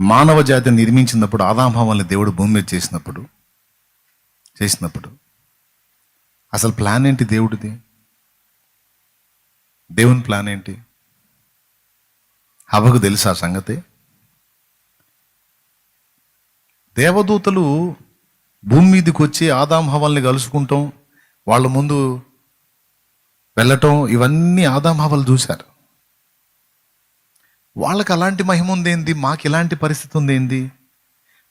మానవ జాతిని నిర్మించినప్పుడు ఆదాంభావాల్ని దేవుడు భూమి మీద చేసినప్పుడు చేసినప్పుడు అసలు ప్లాన్ ఏంటి దేవుడిది? దేవుని ప్లాన్ ఏంటి? హవకు తెలుసా ఆ సంగతి? దేవదూతలు భూమి మీదకి వచ్చి ఆదాం హవల్ని కలుసుకుంటాం వాళ్ళ ముందు వెళ్ళటం ఇవన్నీ ఆదాం హవలు చూశారు. వాళ్ళకి అలాంటి మహిమ ఉందేంది? మాకు ఇలాంటి పరిస్థితి ఉందేంది?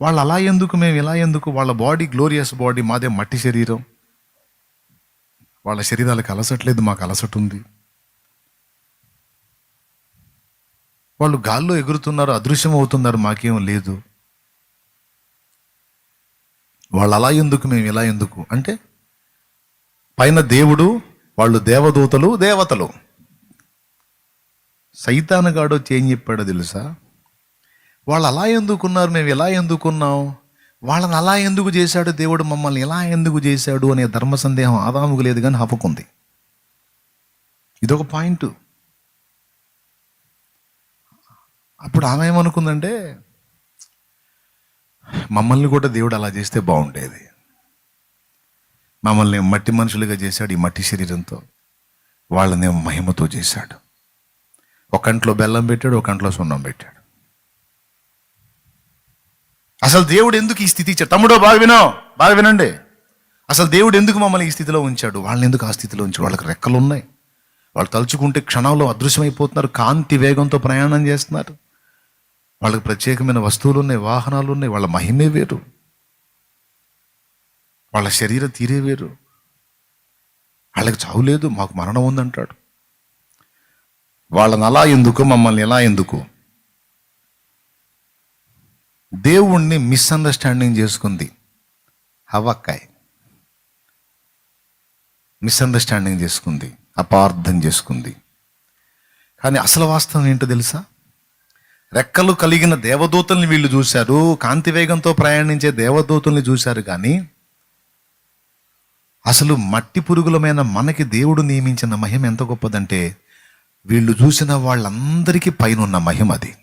వాళ్ళు అలా ఎందుకు? మేము ఇలా ఎందుకు? వాళ్ళ బాడీ గ్లోరియస్ బాడీ మాదే మట్టి శరీరం. వాళ్ళ శరీరాలకు అలసట్లేదు మాకు అలసట ఉంది. వాళ్ళు గాల్లో ఎగురుతున్నారు అదృశ్యం అవుతున్నారు మాకేం లేదు. వాళ్ళు అలా ఎందుకు? మేము ఇలా ఎందుకు? అంటే పైన దేవుడు వాళ్ళు దేవదూతలు దేవతలు. సైతానగాడు వచ్చి ఏం చెప్పాడో తెలుసా? వాళ్ళు అలా ఎందుకున్నారు? మేము ఎలా ఎందుకున్నాం? వాళ్ళని అలా ఎందుకు చేశాడు? దేవుడు మమ్మల్ని ఎలా ఎందుకు చేశాడు? అనే ధర్మ సందేహం ఆదాముకు లేదు కానీ హపకుంది. ఇదొక పాయింట్. అప్పుడు ఆమె ఏమనుకుందంటే మమ్మల్ని కూడా దేవుడు అలా చేస్తే బాగుండేది. మమ్మల్ని మట్టి మనుషులుగా చేశాడు ఈ మట్టి శరీరంతో. వాళ్ళని మహిమతో చేశాడు. ఒక కంట్లో బెల్లం పెట్టాడు ఒక సున్నం పెట్టాడు. అసలు దేవుడు ఎందుకు ఈ స్థితి ఇచ్చాడు? తమ్ముడో బాగా వినో బాగా వినండి. అసలు దేవుడు ఎందుకు మమ్మల్ని ఈ స్థితిలో ఉంచాడు? వాళ్ళని ఎందుకు ఆ స్థితిలో ఉంచాడు? వాళ్ళకి రెక్కలు ఉన్నాయి. వాళ్ళు తలుచుకుంటే క్షణంలో అదృశ్యమైపోతున్నారు కాంతి వేగంతో ప్రయాణం చేస్తున్నారు. వాళ్ళకి ప్రత్యేకమైన వస్తువులు ఉన్నాయి వాహనాలు ఉన్నాయి వాళ్ళ మహిమే వేరు. వాళ్ళ శరీర తీరే వేరు. వాళ్ళకి చావు లేదు మాకు మరణం ఉందంటాడు. వాళ్ళని అలా ఎందుకు మమ్మల్ని ఎలా ఎందుకు? దేవుణ్ణి మిస్అండర్స్టాండింగ్ చేసుకుంది హవక్కాయ్. మిస్అండర్స్టాండింగ్ చేసుకుంది అపార్థం చేసుకుంది. కానీ అసలు వాస్తవం ఏంటో తెలుసా? రెక్కలు కలిగిన దేవదూతల్ని వీళ్ళు చూశారు కాంతి వేగంతో ప్రయాణించే దేవదూతల్ని చూశారు కానీ అసలు మట్టి పురుగులమైన మనకి దేవుడు నియమించిన మహిమ ఎంత గొప్పదంటే వీళ్ళు చూసిన వాళ్ళందరికీ పైన ఉన్న మహిమ అది.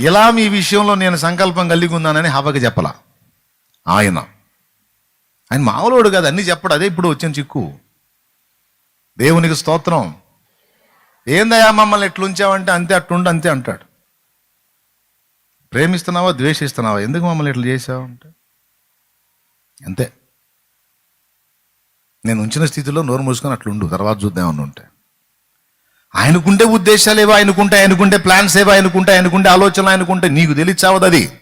ఇలా మీ విషయంలో నేను సంకల్పం కలిగి ఉన్నానని హవక చెప్పలా. ఆయన. ఆయన మామూలుడు కాదు అన్నీ చెప్పడు అదే ఇప్పుడు వచ్చిన చిక్కు. దేవునికి స్తోత్రం. ఏందయ్యా మమ్మల్ని ఎట్లుంచావంటే అంతే అట్లుండి అంతే అంటాడు. ప్రేమిస్తున్నావా ద్వేషిస్తున్నావా? ఎందుకు మమ్మల్ని ఇట్లా చేసావు అంటే అంతే. నేను ఉంచిన స్థితిలో నోరు మూసుకొని అట్లుండు తర్వాత చూద్దామని ఉంటే. ఆయనకుంటే ఉద్దేశాలు ఏవో ఆయనకుంటే ఆయనకుంటే ప్లాన్స్ ఏవో ఆయనకుంటే ఆయనకుంటే ఆలోచనలు ఆయనకుంటే నీకు తెలియచావదు అది?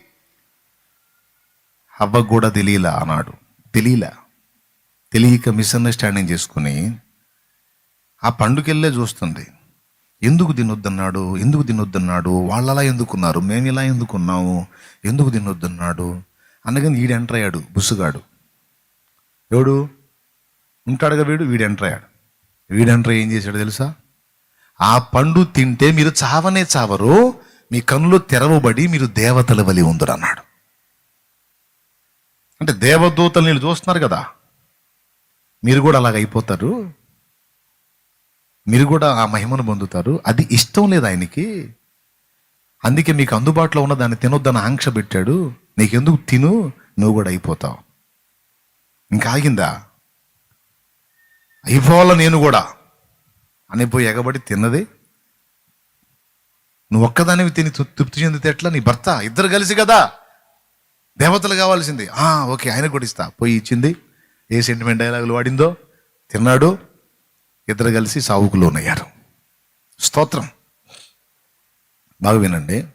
అవ్వకు కూడా తెలియలా అన్నాడు తెలియలా. తెలియక మిస్అండర్స్టాండింగ్ చేసుకుని ఆ పండుకెళ్ళే చూస్తుంది. ఎందుకు తినొద్దన్నాడు? ఎందుకు తినొద్దన్నాడు? వాళ్ళు అలా ఎందుకున్నారు? మేము ఇలా ఎందుకున్నాము? ఎందుకు తినొద్దన్నాడు? అనగానే ఈడెంటర్ ఎంటర్ అయ్యాడు బుస్సుగాడు. ఎవడు? ఉంటాడుగా వీడు వీడు ఎంటర్ అయ్యాడు. వీడు ఎంటర్ ఏం చేశాడు తెలుసా? ఆ పండు తింటే మీరు చావనే చావరు మీ కన్నులు తెరవబడి మీరు దేవతల వలి ఉందరు అన్నాడు అంటే దేవదూతలు నీళ్ళు చూస్తున్నారు కదా. మీరు కూడా అలాగ అయిపోతారు. మీరు కూడా ఆ మహిమను పొందుతారు. అది ఇష్టం లేదు ఆయనకి. అందుకే మీకు అందుబాటులో ఉన్న దాన్ని తినొద్దని ఆంక్ష పెట్టాడు. నీకెందుకు తిను? నువ్వు కూడా అయిపోతావు. ఇంకా ఆగిందా? అయిపోవాల నేను కూడా అని పోయి ఎగబడి తిన్నది. నువ్వు ఒక్కదానివి తిని తృప్తి చెందితే ఎట్లా? నీ భర్త ఇద్దరు కలిసి కదా? దేవతలు కావాల్సింది. ఓకే ఆయన కూడా ఇస్తా. పోయి ఇచ్చింది. ఏ సెంటిమెంట్ డైలాగులు వాడిందో? తిన్నాడు. ఇద్దరు కలిసి సావుకు లోనయ్యారు. స్తోత్రం. బాగా వినండి.